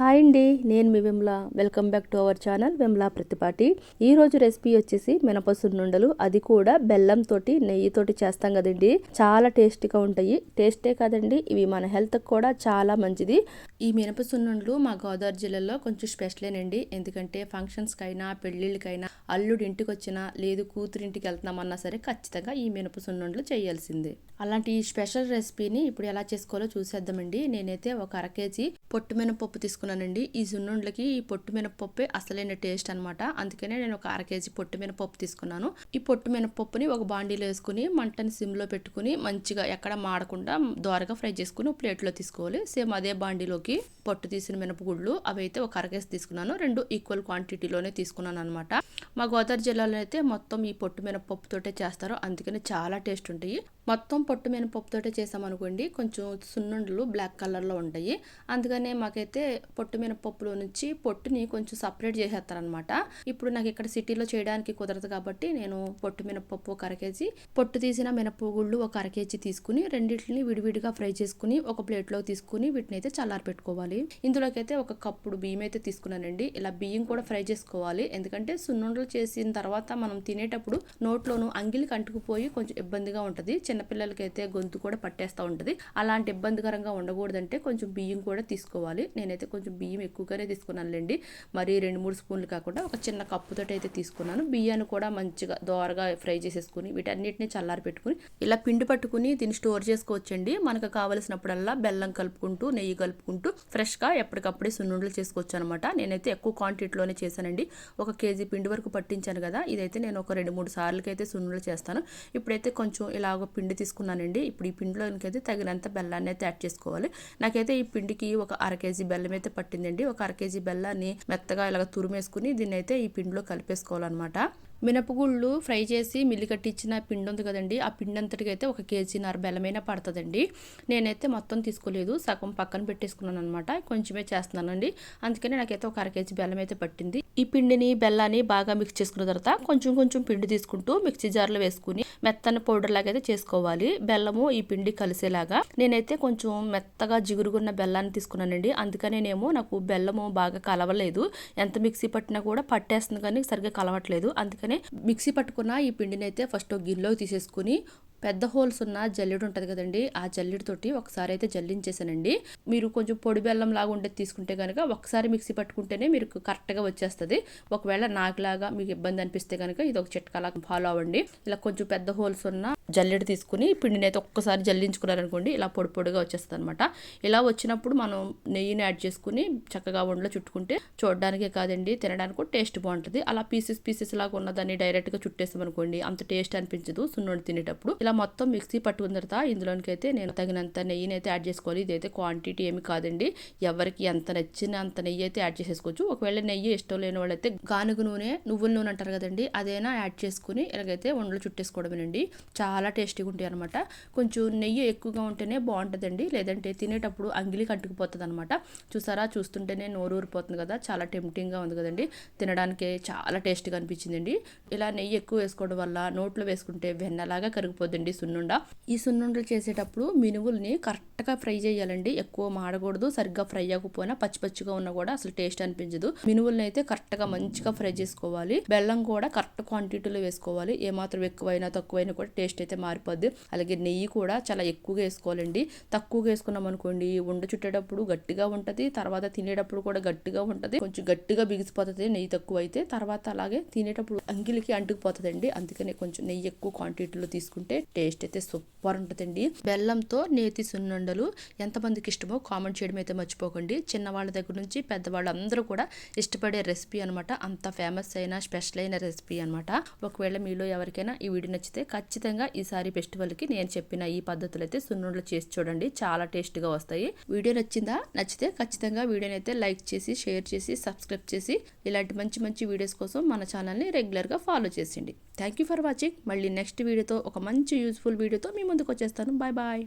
Hi అండి నేను మీ Vimala. Welcome back to our channel Vimala Pratipati. ఈరోజు రెసిపీ వచ్చేసి మినప సున్నుండలు అది కూడా బెల్లం తోటి నెయ్యితోటి చేస్తాం కదండి. చాలా టేస్టీగా ఉంటాయి. టేస్టే కాదండి ఇవి మన హెల్త్కి కూడా చాలా మంచిది. ఈ మినపసున్నుండలు మా గోదావరి జిల్లాలో కొంచెం స్పెషలేనండి. ఎందుకంటే ఫంక్షన్స్కైనా పెళ్ళిళ్ళకైనా అల్లుడి ఇంటికి వచ్చినా లేదు కూతురింటికి వెళ్తున్నామన్నా సరే ఖచ్చితంగా ఈ మినప సున్నుండలు చేయాల్సిందే. అలాంటి ఈ స్పెషల్ రెసిపీని ఇప్పుడు ఎలా చేసుకోవాలో చూసేద్దామండి. నేనైతే ఒక అర కేజీ పొట్టు మినపప్పు తీసుకున్నాను. తీసుకున్నానండి ఈ సున్నుండ్లకి ఈ పొట్టు మినపప్పే అసలైన టేస్ట్ అనమాట అందుకనే నేను ఒక అర కేజీ పొట్టు మినపప్పు తీసుకున్నాను. ఈ పొట్టు మినపప్పుని ఒక బాండీలో వేసుకుని మంటని సిమ్లో పెట్టుకుని మంచిగా ఎక్కడ మాడకుండా దోరగా ఫ్రై చేసుకుని ప్లేట్లో తీసుకోవాలి. సేమ్ అదే బాండీలోకి పొట్టు తీసిన మినపగుళ్ళు అవి అయితే ఒక అరకేసి తీసుకున్నాను. రెండు ఈక్వల్ క్వాంటిటీలోనే తీసుకున్నాను అనమాట మా గోదావరి జిల్లాలో అయితే మొత్తం ఈ పొట్టు మినపప్పుతోటే చేస్తారు. అందుకని చాలా టేస్ట్ ఉంటాయి. మొత్తం పొట్టు మినపప్పుతోటే చేసామనుకోండి కొంచెం సున్నుండలు బ్లాక్ కలర్లో ఉంటాయి. అందుకనే మాకైతే పొట్టు మినపప్పులో నుంచి పొట్టుని కొంచెం సపరేట్ చేసేస్తారనమాట ఇప్పుడు నాకు ఇక్కడ సిటీలో చేయడానికి కుదరదు కాబట్టి నేను పొట్టు మినపప్పు ఒక అర కేజీ పొట్టు తీసిన మినపగుళ్ళు ఒక అర కేజీ తీసుకుని రెండింటిని విడివిడిగా ఫ్రై చేసుకుని ఒక ప్లేట్లో తీసుకుని వీటిని అయితే చల్లారి పెట్టుకోవాలి. ఇందులోకి అయితే ఒక కప్పుడు బియ్యం అయితే తీసుకున్నానండి. ఇలా బియ్యం కూడా ఫ్రై చేసుకోవాలి. ఎందుకంటే సున్నుండలు చేసిన తర్వాత మనం తినేటప్పుడు నోట్లోనూ అంగిలికి అంటుకుపోయి కొంచెం ఇబ్బందిగా ఉంటుంది. చిన్నపిల్లలకి అయితే గొంతు కూడా పట్టేస్తూ ఉంటుంది. అలాంటి ఇబ్బందికరంగా ఉండకూడదంటే కొంచెం బియ్యం కూడా తీసుకోవాలి. నేనైతే కొంచెం బియ్యం ఎక్కువగానే తీసుకున్నానులేండి. మరి రెండు మూడు స్పూన్లు కాకుండా ఒక చిన్న కప్పుతో అయితే తీసుకున్నాను. బియ్యాన్ని కూడా మంచిగా దోరగా ఫ్రై చేసేసుకుని వీటన్నిటిని చల్లారి పెట్టుకుని ఇలా పిండి పట్టుకుని దీన్ని స్టోర్ చేసుకోవచ్చండి. మనకు కావలసినప్పుడల్లా బెల్లం కలుపుకుంటూ నెయ్యి కలుపుకుంటూ ఫ్రెష్గా ఎప్పటికప్పుడే సున్నుండలు చేసుకోవచ్చు అనమాట నేనైతే ఎక్కువ క్వాంటిటీలోనే చేశానండి. ఒక కేజీ పిండి వరకు పట్టించాను కదా ఇదైతే నేను ఒక రెండు మూడు సార్లకైతే సున్నుండలు చేస్తాను. ఇప్పుడైతే కొంచెం ఇలాగ పిండి తీసుకున్నానండి. ఇప్పుడు ఈ పిండిలోనికైతే తగినంత బెల్లాన్ని అయితే యాడ్ చేసుకోవాలి. నాకైతే ఈ పిండికి ఒక అర కేజీ బెల్లం అయితే పట్టిందండి. ఒక అర కేజీ బెల్లాన్ని మెత్తగా ఇలాగ తురిమేసుకుని దీన్ని అయితే ఈ పిండిలో కలిపేసుకోవాలన్నమాట. మినపగుళ్ళు ఫ్రై చేసి మిల్లి కట్టించిన పిండి ఉంది కదండి ఆ పిండి అంతటికి అయితే ఒక కేజీన్నర బెల్లమైనా పడుతుందండి. నేనైతే మొత్తం తీసుకోలేదు సగం పక్కన పెట్టేసుకున్నాను అనమాట కొంచెమే చేస్తున్నానండి. అందుకని నాకైతే ఒక అర కేజీ బెల్లం అయితే పట్టింది. ఈ పిండిని బెల్లాన్ని బాగా మిక్స్ చేసుకున్న తర్వాత కొంచెం కొంచెం పిండి తీసుకుంటూ మిక్సీ జార్లో వేసుకుని మెత్తని పౌడర్ లాగా అయితే చేసుకోవాలి. బెల్లము ఈ పిండి కలిసేలాగా. నేనైతే కొంచెం మెత్తగా జిగురుగున్న బెల్లాన్ని తీసుకున్నానండి. అందుకనేనేమో నాకు బెల్లము బాగా కలవలేదు. ఎంత మిక్సీ పట్టినా కూడా పట్టేస్తుంది కానీ సరిగ్గా కలవట్లేదు. అందుకనే మిక్సీ పట్టుకున్న ఈ పిండిని అయితే ఫస్ట్ గిన్నెలోకి తీసేసుకుని పెద్ద హోల్స్ ఉన్న జల్లెడు ఉంటుంది కదండి ఆ జల్లెడతోటి ఒకసారి అయితే జల్లించేసానండి. మీరు కొంచెం పొడి బెల్లం లాగా ఉండేది తీసుకుంటే కనుక ఒకసారి మిక్సీ పట్టుకుంటేనే మీరు కరెక్ట్గా వచ్చేస్తుంది. ఒకవేళ నాకులాగా మీకు ఇబ్బంది అనిపిస్తే కనుక ఇది ఒక చిట్కాలాగా ఫాలో అవ్వండి. ఇలా కొంచెం పెద్ద హోల్స్ ఉన్న జల్లెడ తీసుకుని పిండిని అయితే ఒక్కసారి జల్లించుకున్నారనుకోండి ఇలా పొడి పొడిగా వచ్చేస్తుంది అనమాట ఇలా వచ్చినప్పుడు మనం నెయ్యిని యాడ్ చేసుకుని చక్కగా వండలో చుట్టుకుంటే చూడడానికే కాదండి తినడానికి టేస్ట్ బాగుంటుంది. అలా పీసెస్ పీసెస్ లాగా ఉన్నదాన్ని డైరెక్ట్గా చుట్టేస్తాం అనుకోండి అంత టేస్ట్ అనిపించదు సున్నుండి తినేటప్పుడు. ఇలా మొత్తం మిక్సీ పట్టుకున్న తర్వాత ఇందులోనికి అయితే నేను తగినంత నెయ్యిని అయితే యాడ్ చేసుకోవాలి. ఇదైతే క్వాంటిటీ ఏమి కాదండి ఎవరికి ఎంత నచ్చిన అంత నెయ్యి అయితే యాడ్ చేసేసుకోవచ్చు. ఒకవేళ నెయ్యి ఇష్టం లేని వాళ్ళైతే గానుగు నూనె నువ్వుల నూనె అంటారు కదండి అదైనా యాడ్ చేసుకుని ఇలాగైతే వండలు చుట్టేసుకోవడమేనండి. చాలా చాలా టేస్టీగా ఉంటాయి అనమాట కొంచెం నెయ్యి ఎక్కువగా ఉంటేనే బాగుంటుందండి. లేదంటే తినేటప్పుడు అంగిలి కట్టుకుపోతుంది అనమాట చూసారా? చూస్తుంటేనే నోరు ఊరిపోతుంది కదా. చాలా టెంప్టింగ్గా ఉంది కదండి. తినడానికి చాలా టేస్ట్గా అనిపించిందండి. ఇలా నెయ్యి ఎక్కువ వేసుకోవడం వల్ల నోట్లో వేసుకుంటే వెన్నలాగా కరిగిపోద్దండి సున్నుండ. ఈ సున్నుండలు చేసేటప్పుడు మినువుల్ని కరెక్ట్గా ఫ్రై చేయాలండి. ఎక్కువ మాడకూడదు. సరిగ్గా ఫ్రై అవ్వకపోయినా పచ్చి పచ్చిగా ఉన్నా కూడా అసలు టేస్ట్ అనిపించదు. మినువుల్ని అయితే కరెక్ట్గా మంచిగా ఫ్రై చేసుకోవాలి. బెల్లం కూడా కరెక్ట్ క్వాంటిటీలో వేసుకోవాలి. ఏమాత్రం ఎక్కువైనా తక్కువైనా కూడా టేస్ట్ అయితే మారిపోద్ది. అలాగే నెయ్యి కూడా చాలా ఎక్కువగా వేసుకోవాలండి. తక్కువగా వేసుకున్నాం అనుకోండి ఉండ చుట్టేటప్పుడు గట్టిగా ఉంటుంది తర్వాత తినేటప్పుడు కూడా గట్టిగా ఉంటుంది. కొంచెం గట్టిగా బిగిసిపోతుంది నెయ్యి తక్కువ అయితే తర్వాత అలాగే తినేటప్పుడు అంగిలికి అంటుకుపోతుందండి. అందుకనే కొంచెం నెయ్యి ఎక్కువ క్వాంటిటీలో తీసుకుంటే టేస్ట్ అయితే సూపర్ ఉంటుందండి. బెల్లంతో నేతి సున్నుండలు ఎంతమందికి ఇష్టమో కామెంట్ చేయడం అయితే మర్చిపోకండి. చిన్నవాళ్ళ దగ్గర నుంచి పెద్దవాళ్ళందరూ కూడా ఇష్టపడే రెసిపీ అనమాట అంత ఫేమస్ అయిన స్పెషల్ అయిన రెసిపీ అనమాట ఒకవేళ మీలో ఎవరికైనా ఈ వీడియో నచ్చితే ఖచ్చితంగా ఈసారి ఫెస్టివల్కి నేను చెప్పిన ఈ పద్ధతులు అయితే సున్నుండలు చేసి చూడండి. చాలా టేస్ట్గా వస్తాయి. వీడియో నచ్చిందా? నచ్చితే ఖచ్చితంగా వీడియోని అయితే లైక్ చేసి షేర్ చేసి సబ్స్క్రైబ్ చేసి ఇలాంటి మంచి మంచి వీడియోస్ కోసం మన ఛానల్ని రెగ్యులర్గా ఫాలో చేసిండి థ్యాంక్ యూ ఫర్ వాచింగ్. మళ్ళీ నెక్స్ట్ వీడియోతో ఒక మంచి యూస్ఫుల్ వీడియోతో మీ ముందుకు వచ్చేస్తాను బాయ్ బాయ్.